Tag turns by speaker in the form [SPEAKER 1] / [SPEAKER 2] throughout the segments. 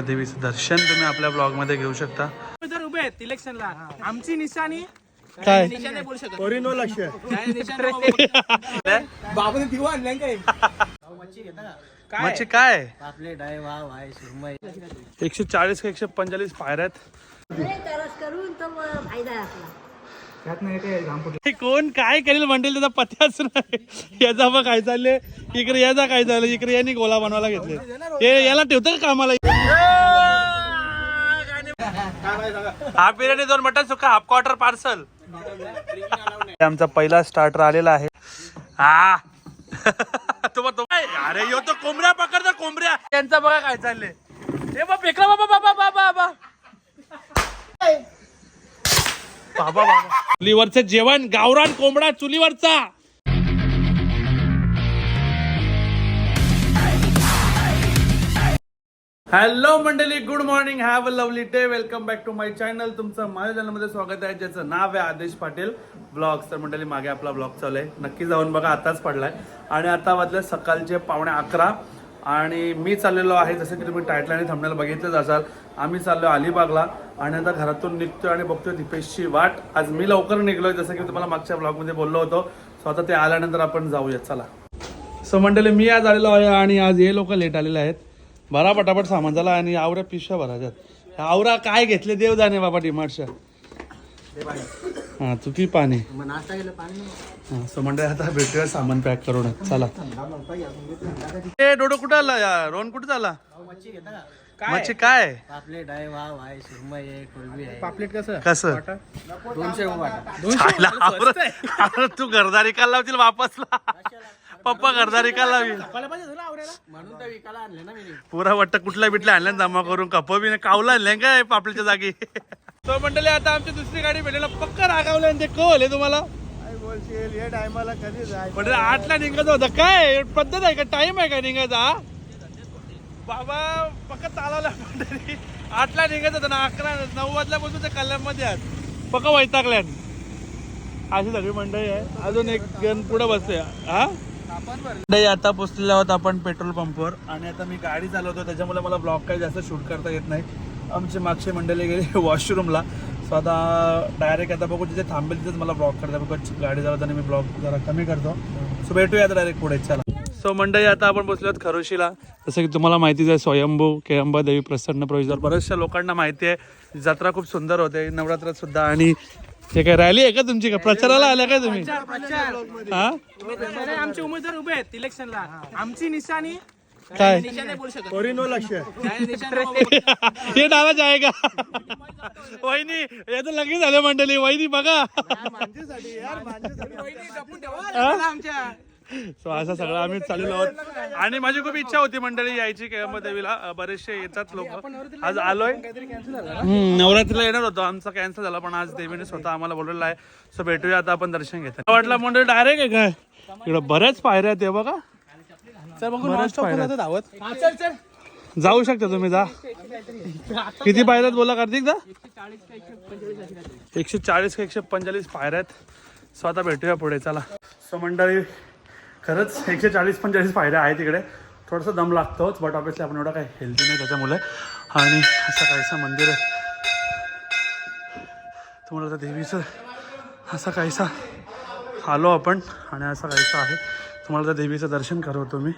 [SPEAKER 1] देवीचं दर्शन तुम्ही आपल्या ब्लॉगमध्ये घेऊ शकता
[SPEAKER 2] जर उभे आहेत इलेक्शनला आमची निशाणी
[SPEAKER 1] काय
[SPEAKER 2] बोलू शकत
[SPEAKER 3] ओरिनो लक्ष
[SPEAKER 2] दिवा आणलाय
[SPEAKER 1] मच्छी काय?
[SPEAKER 3] सुरमई
[SPEAKER 1] एकशे चाळीस का एकशे पंचेचाळीस पायऱ्या
[SPEAKER 4] नाही तरस करून तो फायदा
[SPEAKER 1] कोण काय करेल म्हणतील त्याचा पत्याच नाही याचा मग काय चालले इकडे याचा काय चाललं इकडे यांनी गोला बनवायला घेतले. हे याला ठेवतं का कामाला? हाफ बिर्याणी दोन मटन सुका हाफ क्वार्टर पार्सल आमचा पहिला स्टार्टर आलेला आहे. हा. तो काय? अरे यो तो कोंबड्या पकडतो कोंबड्या. त्यांचा बघा काय चालले हे बाप फेकला बाबा बाबा बाबा बाबा. बाबा बाबा. चुलीवरचं जेवण गावरान कोंबडा चुलीवरचा. हॅलो मंडळी. Good morning have a lovely day welcome back to my channel तुमचं माझ्या चॅनलमध्ये स्वागत आहे ज्याचं नाव आहे आदेश पाटील ब्लॉग तर मंडळी मागे आपला ब्लॉग चालू आहे. नक्की जाऊन बघा आताच पडलाय. आणि आता वाजले सकाळचे पावणे अकरा. आणि मी चाललेलो आहे जसं की तुम्ही टायटल आणि थंबनेल बघितलंच असाल आम्ही चाललो अलिबागला. आणि आता घरातून निघतोय आणि बघतोय दीपेशची वाट. आज मी लवकर निघलोय जसं की तुम्हाला मागच्या ब्लॉगमध्ये बोललो होतो. सो आता ते आल्यानंतर आपण जाऊया चला. सो मंडळी मी आज आलेलो आहे आणि आज हे लोक लेट आलेले आहेत. भरा पटापट सामान झाला आणि आवऱ्या पिशव्या भरायच्यात आवरा काय घेतले? देव जाणे बाबा डिमार्टच्या हा चुकी पाणी.
[SPEAKER 3] पाणी
[SPEAKER 1] सो मंडळी आता भेटूया सामान पॅक करून. चला. ए डोडो कुठं आला या? रोहन कुठं झाला
[SPEAKER 3] मच्छी
[SPEAKER 1] काय?
[SPEAKER 3] पापलेट आहे वाव आहे सुरमई आहे कोलबी आहे.
[SPEAKER 2] पापलेट कसं?
[SPEAKER 3] दोनशे वाटा
[SPEAKER 1] तू घरदारी का लावतील वापसला? पप्पा घरदारी का लावी?
[SPEAKER 3] म्हणून तर विकायला आणले ना मी.
[SPEAKER 1] पुरा वाटतं कुठल्या बिटल्या आणल्या जमा करून कप बी कावला आणल्या काय पापलीच्या जागी? तो मंडळी आता आमची दुसरी गाडी भेटायला पक्का रागावले ते कळले तुम्हाला.
[SPEAKER 3] काय बोलशील? या टायमाला कधी जाय
[SPEAKER 1] म्हणजे आठला निघायचं होतं. काय? पद्धत आहे का? टाइम आहे का निघायचा? हा? बाबा पक्का चालवला तरी आठला निघत होतं ना अकरा नऊ वाजल्यापासून ते कल्याणमध्ये आहेत. पक्का वैतागल्यान. अशी सगळी मंडळी आहे. अजून एक जण पुढे बसते हा? मंडळी आता पोचलेलो आहोत आपण पेट्रोल पंपवर. आणि आता मी गाडी चालवतो त्याच्यामुळे मला ब्लॉक काही जास्त शूट करता येत नाही. आमची मागची मंडळी गेली वॉशरूमला. सो आता डायरेक्ट आता बघू जिथे थांबेल तिथेच मला ब्लॉक करता. बघा गाडी चालवताना मी ब्लॉक जरा कमी करतो. सो भेटूया आता डायरेक्ट पुढे. चला. सो मंडळी आता आपण बसलो आहोत खरोशीला. जसं की तुम्हाला माहितीच आहे स्वयंभू केळंबा देवी प्रसन्न प्रवेशद्वार. बऱ्याचशा लोकांना माहिती आहे जत्रा खूप सुंदर होते नवरात्रात सुद्धा. आणि ते काय रॅली आहे का तुमची का? प्रचाराला आल्या काय तुम्ही? हा?
[SPEAKER 2] आमचे उमेदवार उभे आहेत इलेक्शनला. आमची निशाणी
[SPEAKER 1] काय. हे डाला जायगा वहिनी याचं लगेच झालं मंडळी. वहिनी बघा.
[SPEAKER 2] चला
[SPEAKER 1] सो असं सगळं आम्ही चाललेलो आहोत. आणि माझी खूप इच्छा होती मंडळी यायची केळंबा देवीला बरेचसे येतात लोक. आज आलोय. नवरात्रीला येणार होतो. आमचा कॅन्सल झाला पण आज देवीने स्वतः आम्हाला बोलवलेला आहे. सो भेटूया आता आपण दर्शन घेतो. वाटलं मंडळी डायरेक्ट आहे काय? इकडं बऱ्याच पायऱ्या आहेत बघा.
[SPEAKER 2] चल
[SPEAKER 1] बऱ्याच पायऱ्या
[SPEAKER 2] धावत. चल चल
[SPEAKER 1] जाऊ शकता तुम्ही जा. किती पायऱ्यात बोला कार्तिक दा एकशे चाळीस का एकशे पंचेचाळीस पायऱ्या आहेत. सो आता भेटूया पुढे चला. सो मंडळी खरंच एकशे चाळीस पंचेचाळीस फायदा आहे तिकडे थोडंसं दम लागतोच बट ऑब्विसली आपण एवढं काही हेल्दी नाही त्याच्यामुळे. आणि असं काहीसं मंदिर आहे. तुम्हाला आता देवीचं असं काहीसा आलो आपण आणि असं काहीसा आहे. तुम्हाला त्या देवीचं दर्शन करवतो मी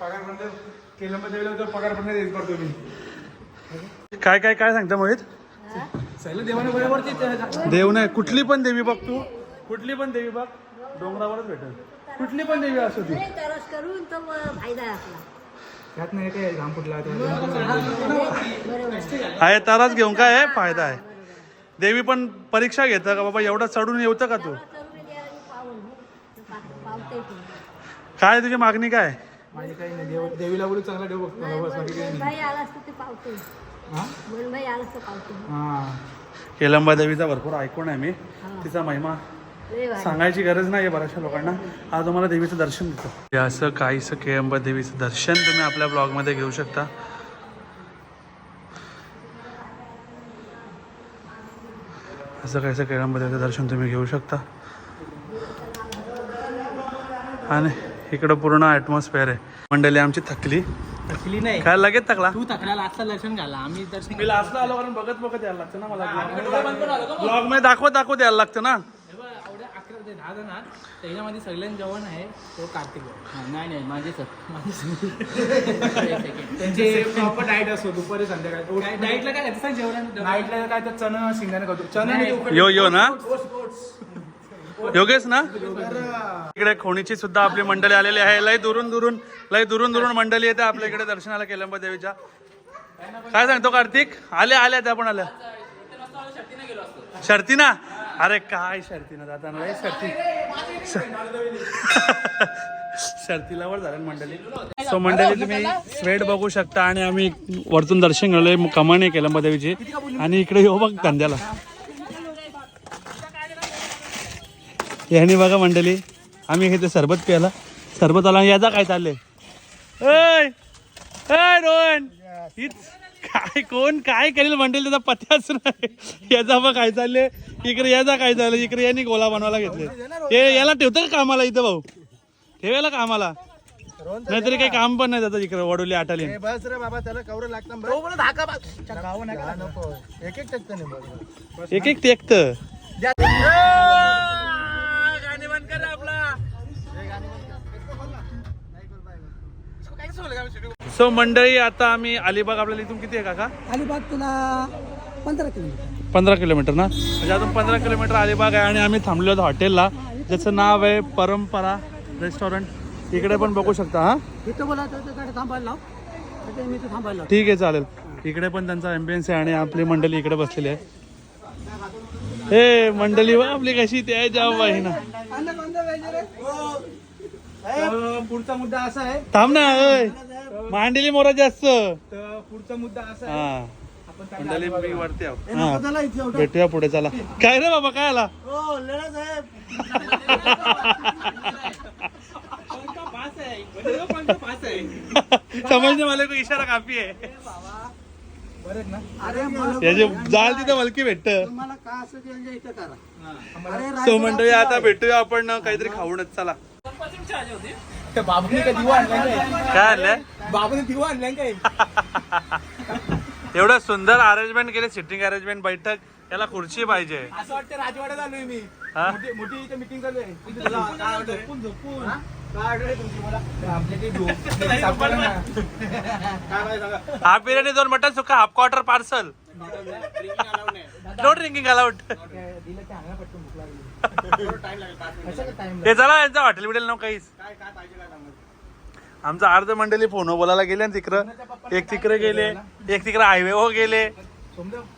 [SPEAKER 1] पगार पगार पण नाही देत करतो मी काय काय काय सांगता मोहित?
[SPEAKER 2] देवाने बरोबरची
[SPEAKER 1] देव नाही कुठली पण देवी बघ तू. कुठली पण देवी बघ डोंगरावरच भेटेल. कुठली पण देवी असू ती
[SPEAKER 4] नाही तरस करून तो फायदा आहे आपला.
[SPEAKER 2] त्यात नाही ते घाम फुटला
[SPEAKER 4] बरोबर.
[SPEAKER 1] आहे तरच घेऊन काय आहे? फायदा आहे. देवी पण परीक्षा घेतं का बाबा? एवढं चढून येतं का तू? काय तुझी मागणी काय?
[SPEAKER 2] देवीला बोलू चांगला देव बघतो. हा? हा.
[SPEAKER 1] केलंबा देवीचा भरपूर ऐकून आहे मी. तिचा महिमा. सांगायची गरज नाही बऱ्याचशा लोकांना. आज तुम्हाला देवीचं दर्शन देतो. हे असं काहीसं केळंबा देवीचं दर्शन तुम्ही आपल्या ब्लॉगमध्ये घेऊ शकता. असं काहीसं केळंबद्याचं दर्शन तुम्ही घेऊ शकता. आणि इकडं पूर्ण ॲटमॉस्फिअर आहे. मंडळी आमची थकली.
[SPEAKER 2] थकली नाही.
[SPEAKER 1] काय लगेच थकला?
[SPEAKER 2] तू थकला आजचा दर्शन घाला. आम्ही दर्शन
[SPEAKER 1] मी लास्टला आलो कारण बघत बघत यायला लागतं ना मला ब्लॉगमध्ये दाखवत दाखवत यायला लागतं ना.
[SPEAKER 2] दहा जण आहात. त्याच्यामध्ये सगळ्यांनी जेवण आहे तो कार्तिक.
[SPEAKER 3] नाही नाही माझे सर
[SPEAKER 2] त्यांचे प्रॉपर डाएट असतो दुपारी संध्याकाळी. डाएटला काय जेवण नाईटला काय तर चणा शिंगाने खातो चणा
[SPEAKER 1] यो यो ना. योगेश ना? इकडे खोणीची सुद्धा आपली मंडळी आलेली आहे. लय दुरून दुरून लय दुरून दुरून मंडळी येते आपल्या इकडे दर्शनाला केलंबा देवीच्या. काय सांगतो कार्तिक? आले आल्या त्या पण आल्या शर्ती ना अरे काय शर्ती ना जाताना लय शर्ती. शर्तीला वर झालं मंडळी. सो मंडळी तुम्ही स्वेट बघू शकता आणि आम्ही वरतून दर्शन घडलोय कमाने केलं देवीची. आणि इकडे येऊ बघ कांद्याला यांनी बघा मंडळी आम्ही इथे सरबत प्याला सरबत आला याचा काय चाललंय? ओय रोहन हीच काय कोण काय करेल मंडळी त्याचा पत्याच नाही याचा बघ काय चाललंय. इकडे याचा काय चाललंय? इकडे यांनी गोला बनवायला घेतले हे याला ठेवतं का कामाला इथं भाऊ? ठेवायला कामाला? नाहीतरी काही काम पण नाही त्याचं इकडे वडोली आटाली
[SPEAKER 3] बस रे बाबा त्याला कवर लागतं एक एक टक्के
[SPEAKER 1] एक एक टेकत सो मंडळी आता आम्ही अलिबाग आपल्याला इथून किती आहे काका?
[SPEAKER 5] अलिबाग तुला पंधरा किलोमीटर.
[SPEAKER 1] पंधरा किलोमीटर ना? म्हणजे अजून पंधरा किलोमीटर अलिबाग आहे आणि आम्ही थांबलो होतो हॉटेलला ज्याचं नाव आहे परंपरा रेस्टॉरंट. इकडे पण बघू शकता हा?
[SPEAKER 5] इथं बोला थांबायला
[SPEAKER 1] ठीक आहे चालेल. इकडे पण त्यांचा अँबियन्स आहे आणि आपली मंडळी इकडे बसलेली आहे. हे मंडळी वा आपली कशी ते आहे? जाऊ बाई ना.
[SPEAKER 2] पुढचा मुद्दा असा आहे.
[SPEAKER 1] थांब ना मांडली मोरा जास्त.
[SPEAKER 2] तर पुढचा मुद्दा असा आहे.
[SPEAKER 1] हा. मंडळी मी हा. भेटूया पुढे चला. काय रे बाबा काय आला?
[SPEAKER 3] हो
[SPEAKER 1] वाले को इशारा काफी आहे.
[SPEAKER 5] मला
[SPEAKER 1] याचे जाल तिथं मलकी भेटत.
[SPEAKER 5] तुम्हाला का असं त्यांच्या इथं करा? अरे
[SPEAKER 1] सो मंडळी आता भेटूया आपण ना काहीतरी खाऊनच चला.
[SPEAKER 2] बाबूने काय दिवा आणला काय
[SPEAKER 1] काय आलंय
[SPEAKER 2] बाबूने दिवा आणला काय?
[SPEAKER 1] एवढं सुंदर अरेंजमेंट केले सिटिंग अरेंजमेंट बैठक याला खुर्ची पाहिजे.
[SPEAKER 2] असं वाटतं राजवाड्यात आलोय मी? मोठी मीटिंग
[SPEAKER 1] हाफ बिर्याणी दोन मटन सुका half quarter parcel no drinking allowed
[SPEAKER 2] ते
[SPEAKER 1] चला यांचं हॉटेल बिटेल नको काहीच. आमचं अर्ध मंडळी फोन बोलायला गेले ना तिकडं एक तिकडे गेले एक तिकडे हायवे हो गेले.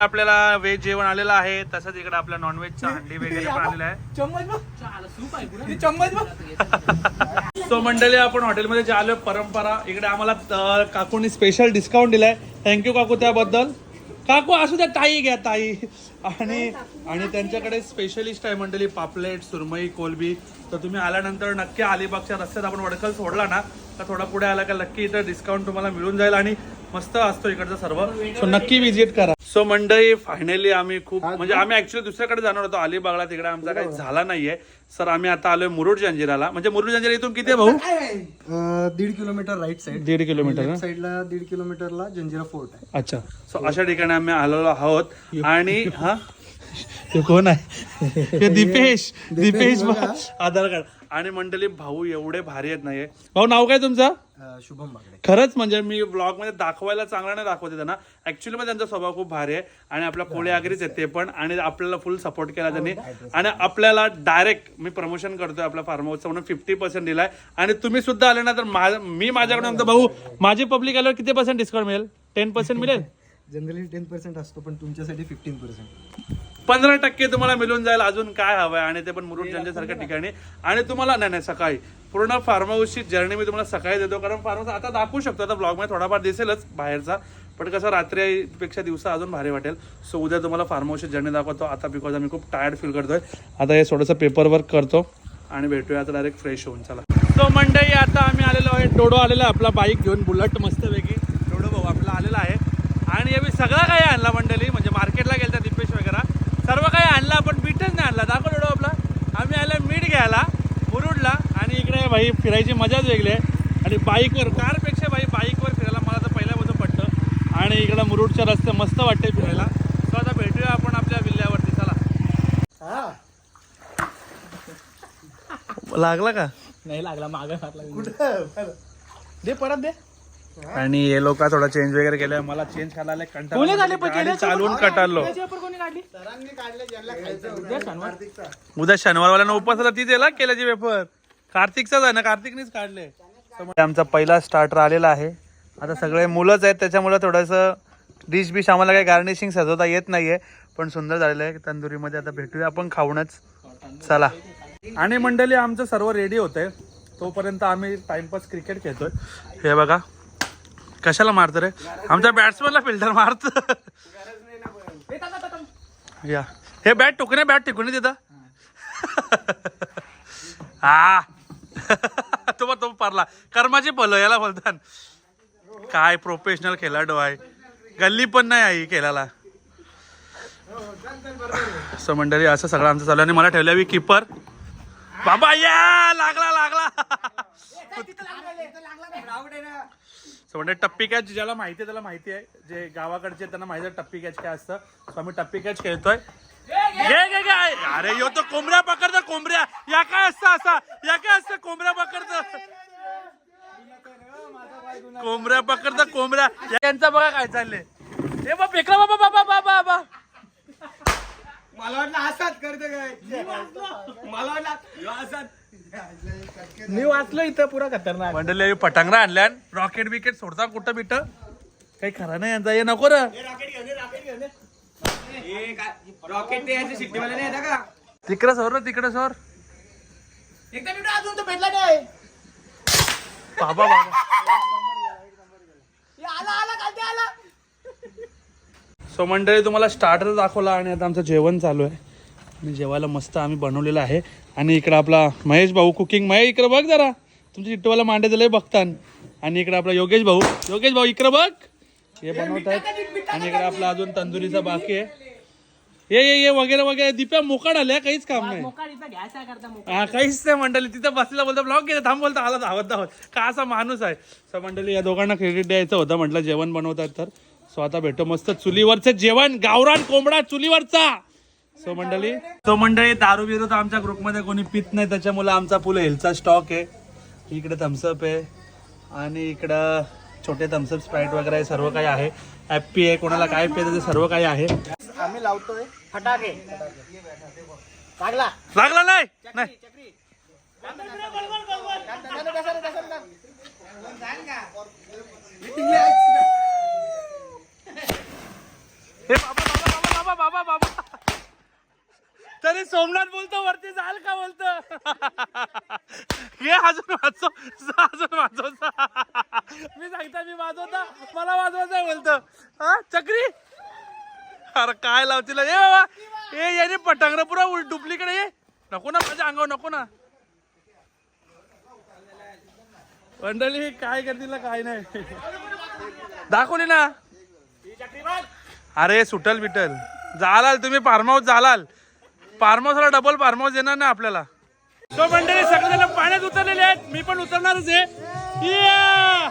[SPEAKER 1] आपल्याला व्हेज जेवण आलेलं आहे तसंच इकडे आपल्या नॉनव्हेजचा हंडी वगैरे पण आलेला आहे.
[SPEAKER 2] चम्मच चम्मच
[SPEAKER 1] सो मंडळी आपण हॉटेलमध्ये जे आलो परंपरा. इकडे आम्हाला काकूंनी स्पेशल डिस्काउंट दिलाय. थँक्यू काकू त्याबद्दल. काकू असू द्या ताई घ्या ताई. आणि आणि त्यांच्याकडे स्पेशलिस्ट आहे मंडळी पापलेट सुरमई कोलबी. तर तुम्ही आल्यानंतर नक्की अलिबागच्या रस्त्यात आपण वडकल सोडला ना तर थोडा पुढे आला का नक्की इथं डिस्काउंट तुम्हाला मिळून जाईल. आणि मस्त असतो इकडचं सर्व. सो नक्की विजिट करा. सो मंडळी फायनली आम्ही खूप म्हणजे आम्ही ऍक्च्युली दुसऱ्याकडे जाणार होतो अलिबागला. तिकडे आमचा काही झाला नाहीये. सर आम्ही आता आलोय मुरुड जंजिराला. म्हणजे मुरुड जंजिरा इथून किती आहे भाऊ?
[SPEAKER 3] दीड किलोमीटर राईट साईड
[SPEAKER 1] दीड किलोमीटर?
[SPEAKER 3] साईडला दीड किलोमीटरला जंजिरा फोर्ट आहे.
[SPEAKER 1] अच्छा. सो अशा ठिकाणी आम्ही आलेलो आहोत. आणि हा? कोण आहे? हे दीपेश. दीपेश आधार कार्ड. आणि मंडळी भाऊ एवढे भारी आहेत नाही भाऊ नाव काय तुमचं?
[SPEAKER 3] शुभम बागडे.
[SPEAKER 1] खरंच म्हणजे मी ब्लॉगमध्ये दाखवायला चांगला नाही दाखवते त्यांना. ऍक्च्युली मध्ये त्यांचा स्वभाव खूप भारी आहे आणि आपल्या कोळे आगरीच आहेत ते पण आणि आपल्याला फुल सपोर्ट केला त्यांनी. आणि आपल्याला डायरेक्ट मी प्रमोशन करतोय आपल्या फार्म हाऊसचा म्हणून फिफ्टी पर्सेंट दिलाय. आणि तुम्ही सुद्धा आले ना तर मा- मी माझ्याकडे म्हणतो भाऊ माझी पब्लिक आल्यावर किती पर्सेंट डिस्काउंट मिळेल? टेन पर्सेंट मिळेल?
[SPEAKER 3] जनरली टेन पर्सेंट असतो पण तुमच्यासाठी फिफ्टीन पर्सेंट
[SPEAKER 1] पंधरा टक्के तुम्हाला मिळून जाईल. अजून काय हवंय? आणि ते पण मुरुड सारख्या ठिकाणी. आणि तुम्हाला नाही नाही सकाळी. पूर्ण फार्म हाऊसची जर्नी मी तुम्हाला सकाळी देतो. कारण फार्म हाऊस आता दाखवू शकतो. आता ब्लॉगमध्ये थोडाफार दिसेलच बाहेरचा. पण कसं रात्री पेक्षा दिवसा अजून भारी वाटेल. सो उद्या तुम्हाला फार्म हाऊसची जर्नी दाखवतो. आता बिकॉज आम्ही खूप टायर्ड फील करतोय. आता हे थोडंसं पेपर वर्क करतो. आणि भेटूया आता डायरेक्ट फ्रेश होऊन. चला. सो मंडळी आता आम्ही आलेलो आहे. डोडो आलेला आहे आपला बाईक घेऊन. बुलट मस्तपैकी. डोडो भाऊ आपला आलेला आहे. आणि आम्ही सगळं काही आणला मंडळी. म्हणजे मार्केटला गेलता दिपेश वगैरे सर्व काही आणला भाई फिरायची मजाच वेगळी आहे. आणि बाईकवर कारपेक्षा भाई बाईकवर फिरायला मला तर पहिल्यापासून पडतं आणि इकडं मुरुडच्या रस्ते मस्त वाटते फिरायला. सो आता भेटूया आपण आपल्या विल्ल्यावरती. चला. लागला का?
[SPEAKER 2] नाही लागला मागं लागला
[SPEAKER 3] कुठं?
[SPEAKER 2] दे परत दे.
[SPEAKER 1] आणि हे लोक थोडा चेंज वगैरे केलाय. मला चेंज करायला कंटाळा कटाळलो
[SPEAKER 2] दे शनिवार.
[SPEAKER 3] कार्तिकचा
[SPEAKER 1] उद्या शनिवारवाल्यानं उपास तीच याला केल्याची पेपर कार्तिकचाच आहे ना? कार्तिकनेच काढले आमचा पहिला स्टार्टर आलेला आहे. आता सगळे मुलंच आहेत त्याच्यामुळे थोडंसं डिश बिश आम्हाला काही गार्निशिंग सजवता येत नाहीये. पण सुंदर झालेलं आहे. तंदुरीमध्ये आता भेटूया आपण खाऊनच. चला. आणि मंडळी आमचं सर्व रेडी होतंय. तोपर्यंत आम्ही टाइमपास क्रिकेट खेळतोय. हे बघा. कशाला मारतो रे? आमच्या बॅट्समॅनला फिल्टर मारत. या. हे बॅट टोकणे बॅट टिकून तिथं. हा तो बघ, तो पारला. कर्माची पल याला बोलतात काय प्रोफेशनल खेळाडू आहे. गल्ली पण नाही आई खेळायला. असं मंडळी असं सगळं आमचं चालू आहे. आणि मला ठेवल्या किपर बाबा या! लागला लागला. सो म्हणजे टप्पी कॅच ज्याला माहिती आहे त्याला माहिती आहे. जे गावाकडचे त्यांना माहिती आहे टप्पी कॅच काय असतं. सो आम्ही टप्पी कॅच खेळतोय. घे अरे यो तो कोंबड्या पकडतो कोंबड्या. या काय असतं असा? या काय असतं कोंबड्या पकडतं? कोंबड्या पकडतं कोंबड्या. यांचा बघा काय चाललंय. हे बा फेकला बाबा बाबा बाबा बाबा
[SPEAKER 3] मला वाटलं असाच करते काय? मला वाटलं असाच
[SPEAKER 2] मी वाचलो इथं पुरा खतरनाक.
[SPEAKER 1] मंडळी पटांगरा आणल्या रॉकेट बिकेट सोडता कुठं बिट? काही खरं नाही यांचा. हे नको रे.
[SPEAKER 2] रॉकेट ते ह्याचे शिट्टीवाले नाही येतं का?
[SPEAKER 1] तिकडं सर तिकडं सर.
[SPEAKER 2] एकदा अजून तो भेटला नाही.
[SPEAKER 1] बाबा बाबा.
[SPEAKER 2] हे आला आला काल ते आला.
[SPEAKER 1] सो मंडळी तुम्हाला स्टार्टर दाखवला आणि आता आमचं जेवण चालू आहे. आणि जेवायला मस्त आम्ही बनवलेलं आहे. आणि इकडं आपला महेश भाऊ कुकिंग महेश इकडं बघ जरा. तुमच्या चिट्टूवाला मांडे दिलंय बघतान. आणि इकडं आपला योगेश भाऊ. योगेश भाऊ इकडं बघ. हे बनवत आहेत आणि इकडं आपला अजून तंदुरीचा बाकी आहे. ये ये ये वगैरे वगैरे. दिप्या मोकाड आल्या? काहीच काम नाही.
[SPEAKER 2] मोकाळ इथं घ्यायचा करता मोकाळ
[SPEAKER 1] हा काहीच नाही मंडळी. तिथं बसलेला बोलतो ब्लॉग गेला थांब बोलतो. आला धावत धावत. का असा माणूस आहे? सो मंडळी या दोघांना क्रेडिट द्यायचं होतं म्हटलं जेवण बनवतात तर. सो आता भेटो मस्त चुलीवरचं जेवण. गावरान कोंबडा चुलीवरचा. सो मंडळी. सो मंडळी दारू बिरू तर आमच्या ग्रुपमध्ये कोणी पित नाही. त्याच्यामुळे आमचा फुल हेल्थचा स्टॉक आहे. इकडे थम्सअप आहे. आणि इकडं छोटे थम्सअप स्प्राईट वगैरे सर्व काही आहे. हॅप्पी आहे. कोणाला काय पाहिजे ते सर्व काही आहे.
[SPEAKER 3] आम्ही लावतोय.
[SPEAKER 2] फटाके. लागला.
[SPEAKER 1] लागला नाही? नाही. हे बाबा बाबा बाबा बाबा बाबा बाबा तरी सोमनाथ बोलतो वरती जाल का बोलतो? हे अजून वाचव जा अजून वाचव. जा. मी सांगता मी वाजवता. मला वाजवायचं बोलतो. हा चक्री. अरे काय लावतील? ए बाबा. ए याने पटांगरा पुरा उल डुप्लिकेट ये नको ना माझ्या अंगावर नको ना. मंडळी काय करतील काय नाही. दाखवली ना. अरे सुटल बिटल. जालाल तुम्ही फार्म हाऊस जालाल. फार्म हाऊसला डबल फार्म हाऊस येणार ना आपल्याला. तो मंडळी सगळेजण पाण्यात उतरलेले आहेत. मी पण उतरणारच आहे. या!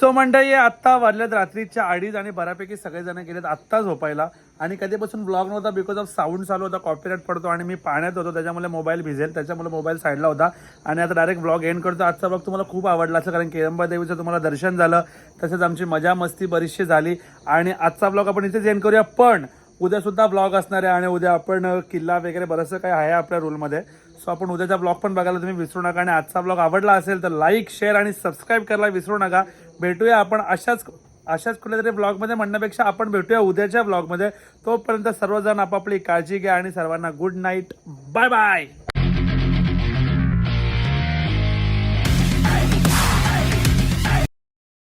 [SPEAKER 1] सो मंडळी आत्ता वाजल्यात रात्रीच्या अडीच आणि बऱ्यापैकी सगळेजण गेलेत आत्ता झोपायला. आणि कधीपासून ब्लॉग नव्हता बिकॉज ऑफ साऊंड चालू होता कॉपीराईट पडतो आणि मी पाण्यात होतो त्याच्यामुळे मोबाईल भिजेल त्याच्यामुळे मोबाईल साईडला होता. आणि आता डायरेक्ट ब्लॉग एंड करतो. आजचा ब्लॉग तुम्हाला खूप आवडला असं कारण केरंबा देवीचं तुम्हाला दर्शन झालं तसेच आमची मजा मस्ती बरीचशी झाली. आणि आजचा ब्लॉग आपण इथेच एंड करूया. पण उद्यासुद्धा ब्लॉग असणार आहे आणि उद्या आपण किल्ला वगैरे बरंचसं काही आहे आपल्या रूलमध्ये सो आपण उद्याचा ब्लॉग पण बघायला तुम्ही विसरू नका. आणि आजचा ब्लॉग आवडला असेल तर लाईक शेअर आणि सबस्क्राईब करायला विसरू नका. भेटूया आपण अशाच अशाच कुठल्या तरी ब्लॉगमध्ये म्हणण्यापेक्षा आपण भेटूया उद्याच्या ब्लॉगमध्ये तोपर्यंत सर्वजण आपापली काळजी घ्या आणि सर्वांना गुड नाईट बाय बाय